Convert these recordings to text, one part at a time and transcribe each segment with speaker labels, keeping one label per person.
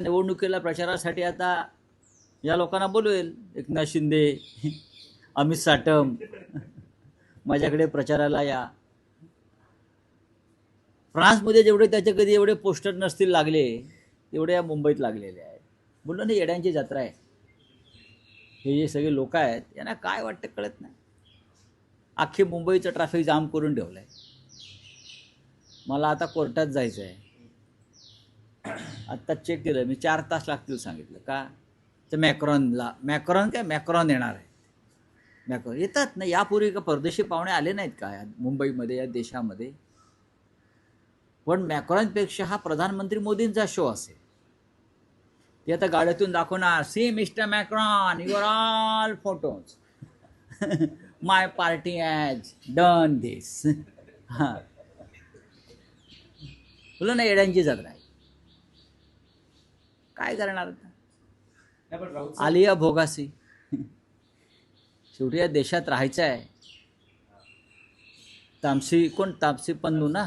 Speaker 1: निवडणुकीला प्रचारासाठी आता या लोकांना बोलवेल. एकनाथ शिंदे अमित साटम माझ्याकडे प्रचाराला या. फ्रान्समध्ये जेवढे त्याचे कधी एवढे पोस्टर नसतील लागले तेवढे या मुंबईत लागलेले आहेत. बोललो ना येड्यांची जत्रा आहे. हे जे सगळे लोक आहेत यांना काय वाटतं कळत नाही. अख्खी मुंबईचं ट्रॅफिक जाम करून ठेवलं आहे मला आता कोर्टात जायचं आहे आत्ता चेक केलं मी चार तास लागतील सांगितलं. का? तर मॅक्रॉनला मॅक्रॉन काय? मॅक्रॉन येणार आहे. मॅक्रॉन येतात ना यापूर्वी का परदेशी पाहुणे आले नाहीत का? या मुंबईमध्ये या देशामध्ये. पण मॅक्रॉनपेक्षा हा प्रधानमंत्री मोदींचा शो असेल. ते आता गाड्यातून दाखवणार see mister Macron your all photos my party has done this हां. तुला ना येड्यांची जत्रा आहे. काय करणार आता?
Speaker 2: साहेब,
Speaker 1: आलिया भोगासी. शेवटी या देशात राहायचं आहे तापसी कोण? तापसी पन्नू ना?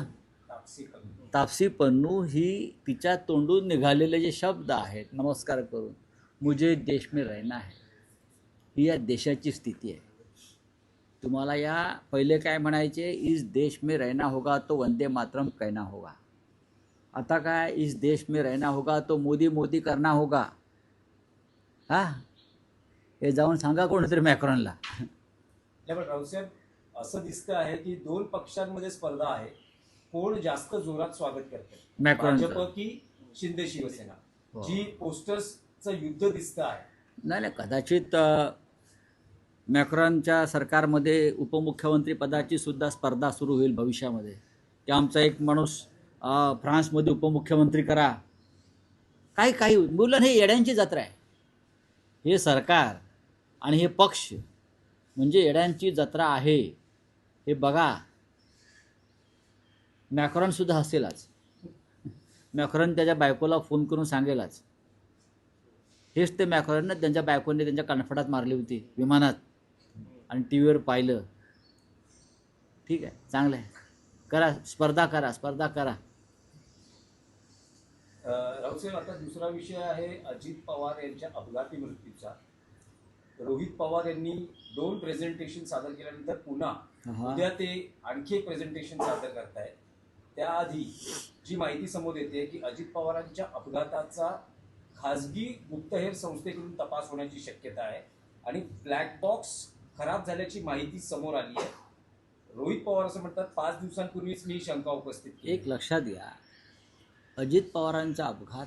Speaker 2: तापसी कमी.
Speaker 1: तापसी पन्नू ही तिच्या तोंडून निघालेले जे शब्द आहेत नमस्कार करून मुझे देश में रहना है. ही या देशाची स्थिती आहे. तुम्हाला या पहिले काय म्हणायचे? इस देश में रहना होगा तो वंदे मातरम कहना होगा. आता काय इस देश में रहना होगा तो मोदी मोदी करना होगा। हा? हे जाऊन सांगा कोणतरी मॅक्रॉनला.
Speaker 2: नाही पण राऊत साहेब असं दिसतं आहे की दोन पक्षांमध्ये स्पर्धा आहे. कोण जास्त जोरात स्वागत करते. भाजप की शिंदे शिवसेना?
Speaker 1: हो.
Speaker 2: जी पोस्टर्सचं युद्ध दिसतं आहे.
Speaker 1: नाही नाही कदाचित मॅक्रॉनच्या सरकारमध्ये उपमुख्यमंत्री पदाची सुद्धा स्पर्धा सुरू होईल भविष्यामध्ये. की आमचा एक माणूस फ्रान्समध्ये उपमुख्यमंत्री करा. काही काही मुलं हे येड्यांची जत्रा आहे. हे सरकार आणि हे पक्ष म्हणजे येड्यांची जत्रा आहे. हे बघा. मॅक्रॉनसुद्धा असेलच मॅक्रॉन त्याच्या बायकोला फोन करून सांगेलच. हेच ते मॅक्रॉननं त्यांच्या बायकोने त्यांच्या कणफडात मारली होती विमानात. आणि टी व्हीवर पाहिलं. ठीक आहे चांगलं आहे. करा स्पर्धा करा स्पर्धा करा.
Speaker 2: अं, राऊत साहेब आता दुसरा विषय आहे अजित पवार यांच्या अपघाती मृत्यूचा. रोहित पवार यांनी दोन प्रेझेंटेशन सादर केल्यानंतर पुन्हा. उद्या ते आणखी एक प्रेझेंटेशन सादर करतायत. त्याआधी जी माहिती समोर येते की अजित पवारांच्या अपघाताचा खासगी गुप्तहेर संस्थेकडून तपास होण्याची शक्यता आहे आणि ब्लॅक बॉक्स खराब झाल्याची माहिती समोर आली आहे. रोहित पवार असं म्हणतात पाच दिवसांपूर्वीच मी शंका उपस्थित
Speaker 1: एक लक्षात घ्या अजित पवारांचा अपघात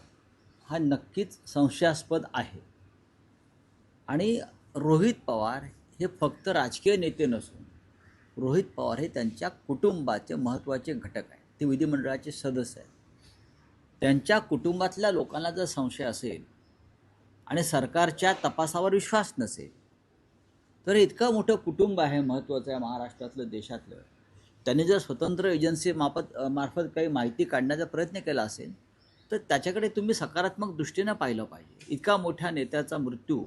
Speaker 1: हा नक्कीच संशयास्पद आहे. आणि रोहित पवार हे फक्त राजकीय नेते नसून रोहित पवार हे त्यांच्या कुटुंबाचे महत्त्वाचे घटक आहेत. ते विधिमंडळाचे सदस्य आहेत. त्यांच्या कुटुंबातल्या लोकांना जर संशय असेल आणि सरकारच्या तपासावर विश्वास नसेल तर इतकं मोठं कुटुंब आहे महत्त्वाचं आहे महाराष्ट्रातलं देशातलं. त्यांनी जर स्वतंत्र एजन्सी मार्फत मार्फत काही माहिती काढण्याचा प्रयत्न केला असेल तर त्याच्याकडे तुम्ही सकारात्मक दृष्टीनं पाहिलं पाहिजे. इतका मोठ्या नेत्याचा मृत्यू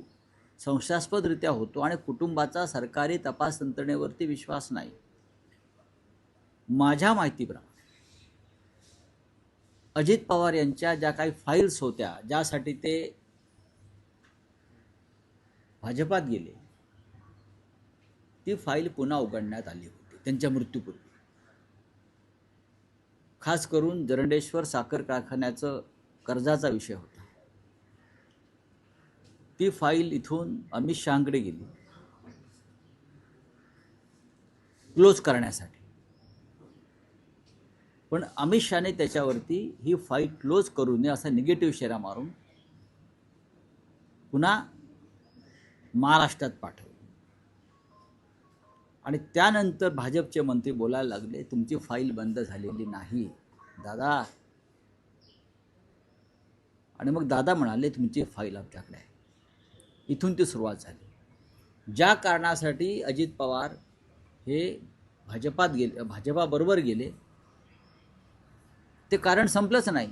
Speaker 1: संशयास्पदरित्या होतो आणि कुटुंबाचा सरकारी तपास यंत्रणेवरती विश्वास नाही. माझ्या माहितीप्रमाणे अजित पवार यांच्या ज्या काही फाईल्स होत्या ज्यासाठी ते भाजपात गेले ती फाईल पुन्हा उघडण्यात आली होती. त्यांच्या मृत्यूपूर्वी. खास करून जरंडेश्वर साखर कारखान्याचं कर्जाचा विषय होता. ती फाईल इथून अमित शहाकडे गेली. क्लोज करण्यासाठी. पण अमित शहाने त्याच्यावरती ही फाईल क्लोज करू नये असा निगेटिव्ह शेरा मारून पुन्हा महाराष्ट्रात पाठवला. आणि त्यानंतर भाजपचे मंत्री बोलायला लागले तुमची फाईल बंद झालेली नाही. दादा. आणि मग दादा म्हणाले तुमची फाईल आमच्याकडे आहे. इथून ती सुरुवात झाली. ज्या कारणासाठी अजित पवार हे भाजपात गेले भाजपाबरोबर गेले ते कारण संपलंच नाही.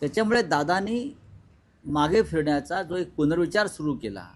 Speaker 1: त्याच्यामुळे दादानी मागे फिरण्याचा जो एक पुनर्विचार सुरू केला